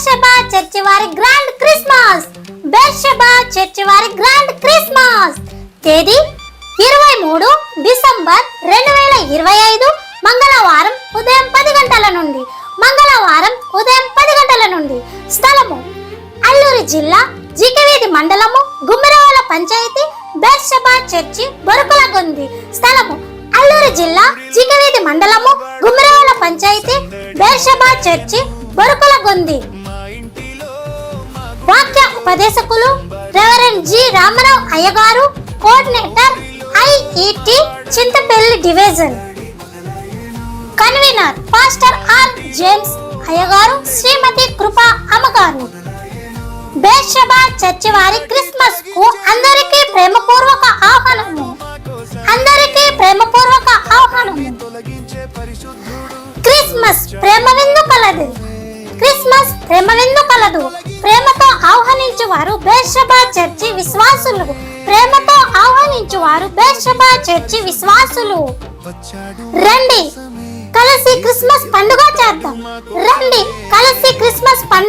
Beersheba church వారి grand Christmas. Beersheba church వారి grand Christmas. తేదీ ఇరవై మూడు డిసెంబర్ రెండు వేల ఇరవై ఐదు మంగళవారం ఉదయం పది గంటల నుండి. మంగళవారం ఉదయం పది గంటల నుండి. స్థలము అల్లూరి జిల్లా జికవీధి మండలము గుమ్మిరవాల పంచాయతీ బేర్షబా చర్చి బొరుకులగొంది. స్థలము అల్లూరి జిల్లా జికవీధి మండలము గుమ్మిరవాల పంచాయతీ బేర్షబా చర్చి బొరుకులగొంది. గొంది ఉపదేశకులు రెవరెండ్ జి. రామారావు అయ్యగారు coordinator IET Chintapalli division convener pastor R James అయ్యగారు శ్రీమతి కృపా అమ్మగారు. బేషబా చర్చి వారి క్రిస్మస్కు అందరికీ ప్రేమపూర్వక ఆహ్వానము. అందరికీ ప్రేమపూర్వక ఆహ్వానము. క్రిస్మస్ ప్రేమ విందు కలదు. క్రిస్మస్ ప్రేమ విందు కలదు. ప్రేమతో ఆహ్వానించువారు బేర్షబా చర్చి విశ్వాసులు. ప్రేమతో ఆహ్వానించువారు బేర్షబా చర్చి విశ్వాసులు. రండి కలిసి క్రిస్మస్ పండుగ చేద్దాం. రండి కలిసి క్రిస్మస్ పండుగ